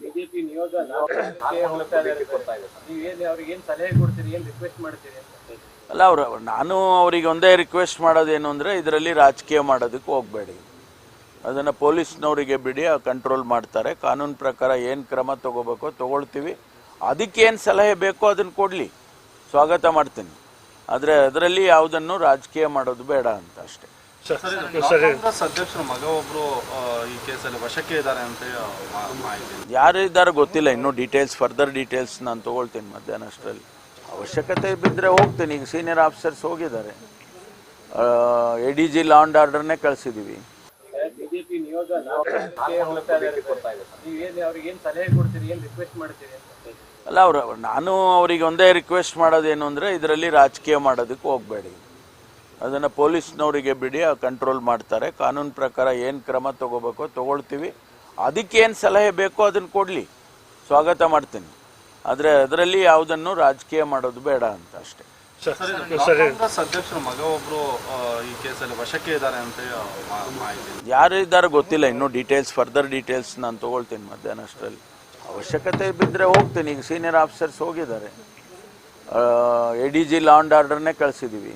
BJP ನಿಯೋಗ ಏನ್ ಸಲಹೆ ಕೊಡ್ತೀರಿ, ಏನ್ ರಿಕ್ವೆಸ್ಟ್ ಮಾಡ್ತೀರಿ ಅಲ್ಲ, ಅವರು, ನಾನು ಅವರಿಗೆ ಒಂದೇ ರಿಕ್ವೆಸ್ಟ್ ಮಾಡೋದೇನು ಅಂದರೆ, ಇದರಲ್ಲಿ ರಾಜಕೀಯ ಮಾಡೋದಕ್ಕೆ ಹೋಗಬೇಡಿ. ಅದನ್ನು ಪೊಲೀಸ್ನವರಿಗೆ ಬಿಡಿ ಕಂಟ್ರೋಲ್ ಮಾಡ್ತಾರೆ. ಕಾನೂನು ಪ್ರಕಾರ ಏನು ಕ್ರಮ ತಗೋಬೇಕೋ ತಗೊಳ್ತೀವಿ. ಅದಕ್ಕೇನು ಸಲಹೆ ಬೇಕೋ ಅದನ್ನು ಕೊಡಲಿ. ಸ್ವಾಗತ ಮಾಡ್ತೀನಿ. ಆದರೆ ಅದರಲ್ಲಿ ಯಾವುದನ್ನು ರಾಜಕೀಯ ಮಾಡೋದು ಬೇಡ ಅಂತ ಅಷ್ಟೇ. ಕಾಂಗ್ರೆಸ್ ಅಧ್ಯಕ್ಷರ ಮಗ ಒಬ್ರು ಈ ಕೇಸಲ್ಲಿ ವಶಕ್ಕೆ ಇದ್ದಾರೆ ಅಂತ ಮಾ- ಯಾರು ಇದ್ದಾರೆ ಗೊತ್ತಿಲ್ಲ ಇನ್ನೂ ಡೀಟೇಲ್ಸ್ ಫರ್ದರ್ ಡೀಟೇಲ್ಸ್ ನಾನು ತಗೊಳ್ತೀನಿ ಮಧ್ಯಾಹ್ನ ಅಷ್ಟರಲ್ಲಿ. ಅವಶ್ಯಕತೆ ಬಿದ್ದರೆ ಹೋಗ್ತೀನಿ ಈಗ ಸೀನಿಯರ್ ಆಫೀಸರ್ಸ್ ಹೋಗಿದ್ದಾರೆ. A D G law and ಆರ್ಡರ್ನೇ ಕಳಿಸಿದ್ದೀವಿ ಬಿಜೆಪಿ ನಿಯೋಗ ನಾಲ್ಕು ಹೋಗ್ತಾ ಇದ್ದಾರೆ ಸರ್. ನೀವೇನ್ ಅವ್ರಿಗೆ ಏನ್ ಸಲಹೆ ಕೊಡ್ತೀರಿ ಏನ್ ರಿಕ್ವೆಸ್ಟ್ ಮಾಡ್ತೀರಿ ಅಲ್ಲ ಅವರು ನಾನು ಅವರಿಗೆ ಒಂದೇ ರಿಕ್ವೆಸ್ಟ್ ಮಾಡೋದೇನು ಅಂದರೆ ಇದರಲ್ಲಿ ರಾಜಕೀಯ ಮಾಡೋದಕ್ಕೆ ಹೋಗಬೇಡಿ. ಅದನ್ನು ಪೊಲೀಸ್ನವರಿಗೆ ಬಿಡಿ ಕಂಟ್ರೋಲ್ ಮಾಡ್ತಾರೆ. ಕಾನೂನು ಪ್ರಕಾರ ಏನು ಕ್ರಮ ತಗೋಬೇಕೋ ತಗೊಳ್ತೀವಿ. ಅದಕ್ಕೇನು ಸಲಹೆ ಬೇಕೋ ಅದನ್ನು ಕೊಡಲಿ. ಸ್ವಾಗತ ಮಾಡ್ತೀನಿ. ಆದರೆ ಅದರಲ್ಲಿ ಯಾವುದನ್ನು ರಾಜಕೀಯ ಮಾಡೋದು ಬೇಡ ಅಂತ ಅಷ್ಟೇ. ಯಾರು ಅಧ್ಯಕ್ಷರ ಮಗ ಒಬ್ರು ಈ ಕೇಸಲ್ಲಿ ವಶಕ್ಕೆ ಇದ್ದಾರೆ ಅಂತ ಯಾರು ಇದ್ದಾರೆ ಗೊತ್ತಿಲ್ಲ ಇನ್ನೂ ಡೀಟೇಲ್ಸ್ ಫರ್ದರ್ ಡೀಟೇಲ್ಸ್ ನಾನು ತಗೊಳ್ತೀನಿ ಮಧ್ಯಾಹ್ನ ಅಷ್ಟರಲ್ಲಿ. ಅವಶ್ಯಕತೆ ಬಿದ್ದರೆ ಹೋಗ್ತೀನಿ. ಈಗ ಸೀನಿಯರ್ ಆಫೀಸರ್ಸ್ ಹೋಗಿದ್ದಾರೆ. A D G law and ಆರ್ಡರ್ನೇ ಕಳಿಸಿದ್ದೀವಿ